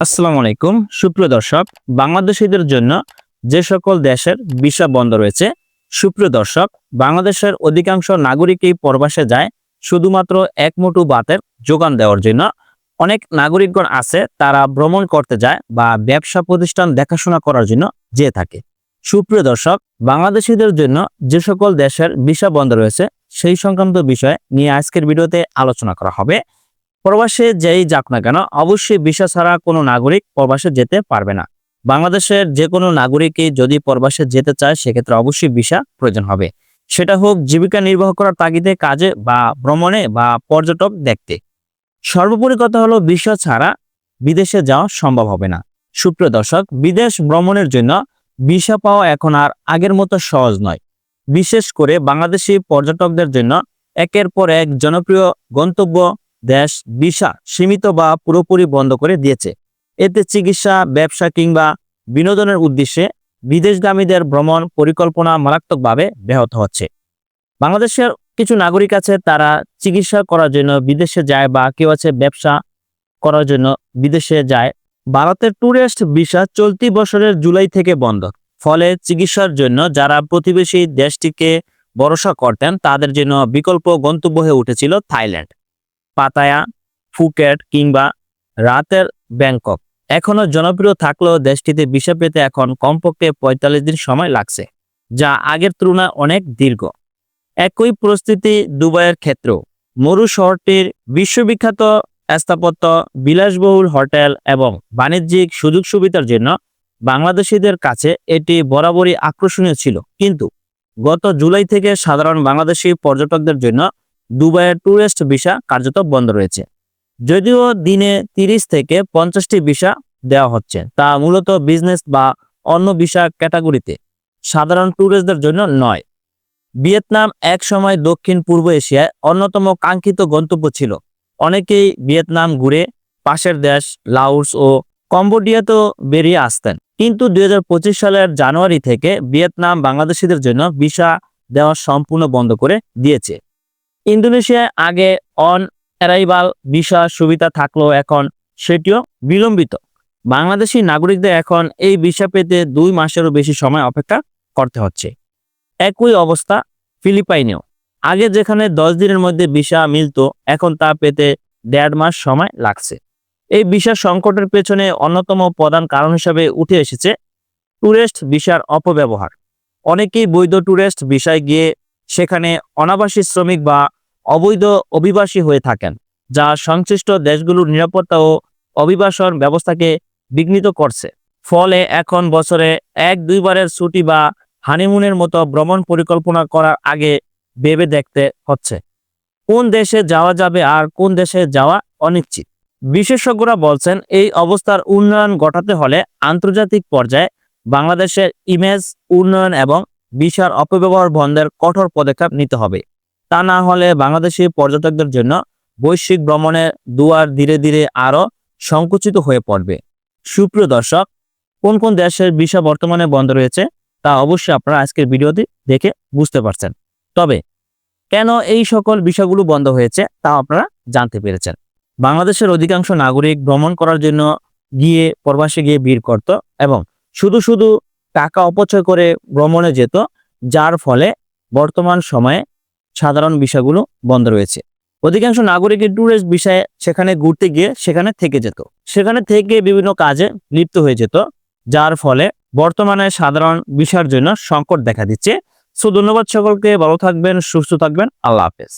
আসসালামু আলাইকুম। সুপ্রিয় দর্শক বাংলাদেশিদের জন্য যে সকল দেশের ভিসা বন্ধ রয়েছে, সুপ্রিয় দর্শক, বাংলাদেশের অধিকাংশ নাগরিকই প্রবাসে যায় শুধুমাত্র এক মুঠো ভাতের যোগান দেওয়ার জন্য। অনেক নাগরিকগণ আছে, তারা ভ্রমণ করতে যায় বা ব্যবসা প্রতিষ্ঠান দেখাশোনা করার জন্য যেয়ে থাকে। সুপ্রিয় দর্শক বাংলাদেশিদের জন্য যে সকল দেশের ভিসা বন্ধ রয়েছে, সেই সংক্রান্ত বিষয়ে নিয়ে আজকের ভিডিওতে আলোচনা করা হবে। প্রবাসে যেই যাক না কেন, অবশ্যই ভিসা ছাড়া কোনো নাগরিক প্রবাসে যেতে পারবে না। বাংলাদেশের যে কোনো নাগরিকই যদি প্রবাসে যেতে চায়, সেক্ষেত্রে অবশ্যই ভিসা প্রয়োজন হবে। সেটা হোক জীবিকা নির্বাহ করার তাগিদে, কাজে বা ভ্রমণে বা পর্যটক দেখতে। সর্বোপরি কথা হলো, ভিসা ছাড়া বিদেশে যাওয়া সম্ভব হবে না। সুপ্রিয় দর্শক, বিদেশ ভ্রমণের জন্য ভিসা পাওয়া এখন আর আগের মতো সহজ নয়। বিশেষ করে বাংলাদেশি পর্যটকদের জন্য একের পর এক জনপ্রিয় গন্তব্য দেশ ভিসা সীমিত বা পুরোপুরি বন্ধ করে দিয়েছে। এতে চিকিৎসা, ব্যবসা কিংবা বিনোদনের উদ্দেশ্যে বিদেশগামীদের ভ্রমণ পরিকল্পনা মারাত্মকভাবে ব্যাহত হচ্ছে। বাংলাদেশের কিছু নাগরিক আছে, তারা চিকিৎসা করার জন্য বিদেশে যায় বা কেউ আছে ব্যবসা করার জন্য বিদেশে যায়। ভারতের ট্যুরিস্ট ভিসা চলতি বছরের জুলাই থেকে বন্ধ। ফলে চিকিৎসার জন্য যারা প্রতিবেশী দেশটিকে ভরসা করতেন, তাদের জন্য বিকল্প গন্তব্য হয়ে উঠেছিল থাইল্যান্ড। পাতায়া, ফুকেট কিংবা রাতের ব্যাংকক। এখনও জনপ্রিয় থাকলেও দেশটিতে ভিসা পেতে এখন কমপক্ষে পঁয়তাল্লিশ দিন সময় লাগছে, যা আগের তুলনায় অনেক দীর্ঘ। একই পরিস্থিতি দুবাইয়ের ক্ষেত্রেও। মরু শহরটির বিশ্ববিখ্যাত স্থাপত্য, বিলাসবহুল হোটেল এবং বাণিজ্যিক সুযোগ সুবিধার জন্য বাংলাদেশিদের কাছে এটি বরাবরই আকর্ষণীয় ছিল। কিন্তু গত জুলাই থেকে সাধারণ বাংলাদেশি পর্যটকদের জন্য দুবাইয়ের ট্যুরিস্ট ভিসা কার্যত বন্ধ রয়েছে। যদিও দিনে তিরিশ থেকে পঞ্চাশটি ভিসা দেওয়া হচ্ছে, তা মূলত বিজনেস বা অন্য ভিসা ক্যাটাগরিতে, সাধারণ ট্যুরিস্টদের জন্য নয়। ভিয়েতনাম এক সময় দক্ষিণ পূর্ব এশিয়ায় অন্যতম কাঙ্ক্ষিত গন্তব্য ছিল। অনেকেই ভিয়েতনাম ঘুরে পাশের দেশ লাউস ও কম্বোডিয়াতেও বেরিয়ে আসতেন। কিন্তু দুই হাজার পঁচিশ সালের জানুয়ারি থেকে ভিয়েতনাম বাংলাদেশিদের জন্য ভিসা দেওয়া সম্পূর্ণ বন্ধ করে দিয়েছে। ইন্দোনেশিয়ায় আগে অন অ্যারাইভাল ভিসা সুবিধা থাকলেও এখন সেটিও বিলম্বিত। বাংলাদেশি নাগরিকদের এখন এই ভিসা পেতে দুই মাসেরও বেশি সময় অপেক্ষা করতে হচ্ছে। একই অবস্থা ফিলিপাইনেও। আগে যেখানে দশ দিনের মধ্যে ভিসা মিলতো, এখন তা পেতে দেড় মাস সময় লাগছে। এই ভিসা সংকটের পেছনে অন্যতম প্রধান কারণ হিসাবে উঠে এসেছে ট্যুরিস্ট ভিসার অপব্যবহার। অনেকেই বৈধ ট্যুরিস্ট ভিসায় গিয়ে সেখানে অনাবাসী শ্রমিক বা অবৈধ অভিবাসী হয়ে থাকেন, যা সংশ্লিষ্ট দেশগুলোর নিরাপত্তা ও অভিবাসন ব্যবস্থাকে বিঘ্নিত করছে। ফলে এখন বছরে এক দুইবারের ছুটি বা হানিমুনের মতো ভ্রমণ পরিকল্পনা করার আগে ভেবে দেখতে হচ্ছে, কোন দেশে যাওয়া যাবে আর কোন দেশে যাওয়া অনিশ্চিত। বিশেষজ্ঞরা বলছেন, এই অবস্থার উন্নয়ন ঘটাতে হলে আন্তর্জাতিক পর্যায়ে বাংলাদেশের ইমেজ, উন্নয়ন এবং বিশার অপব্যবহার বন্ধের কঠোর পদক্ষেপ নিতে হবে। তা না হলে বাংলাদেশি পর্যটকদের জন্য বৈশ্বিক ভ্রমণের দুয়ার ধীরে ধীরে আরও সংকুচিত হয়ে পড়বে। সুপ্রিয় দর্শক, কোন কোন দেশের ভিসা বর্তমানে বন্ধ রয়েছে তা অবশ্যই আপনারা আজকের ভিডিওটি দেখে বুঝতে পারছেন। তবে, কেন এই সকল বিষয়গুলো বন্ধ হয়েছে তা আপনারা জানতে পেরেছেন। বাংলাদেশের অধিকাংশ নাগরিক ভ্রমণ করার জন্য গিয়ে প্রবাসে গিয়ে ভিড় করত এবং শুধু শুধু টাকা অপচয় করে ভ্রমণে যেত, যার ফলে বর্তমান সময়ে সাধারণ বিষয়গুলো বন্ধ রয়েছে। অধিকাংশ নাগরিকের ট্যুরিস্ট বিষয়ে সেখানে ঘুরতে গিয়ে সেখানে থেকে যেত। সেখানে থেকে বিভিন্ন কাজে লিপ্ত হয়ে যেত, যার ফলে বর্তমানে সাধারণ বিষয়ের জন্য সংকট দেখা দিচ্ছে। সো ধন্যবাদ সকলকে, ভালো থাকবেন, সুস্থ থাকবেন, আল্লাহ হাফেজ।